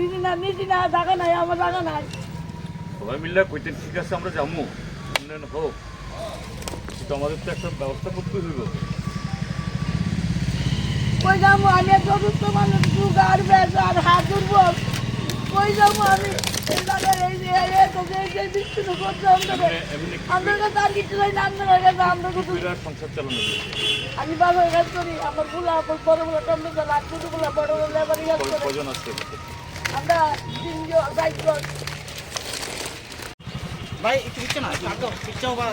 দিদি না নিদি না জায়গা নাই আমার জায়গা নাই। সবাই মিললে কইতেন ঠিক আছে আমরা যাব উন্নয়ন হোক। কিন্তু আমাদের তো একটা ব্যবস্থা করতে হইব। কই যাব আমি? এক চতুর্থ মানুষ সুগার বেশ আর হাত দুর্বল কই যাব আমি? আর। আমি বাবার কাজ করি আমারগুলা বড় বড় টমেটো বড় বড় লেবারি কাজ কয়- আছে? আমরা ভাই একটু পিচ্ছে না পিচ্ছাও বা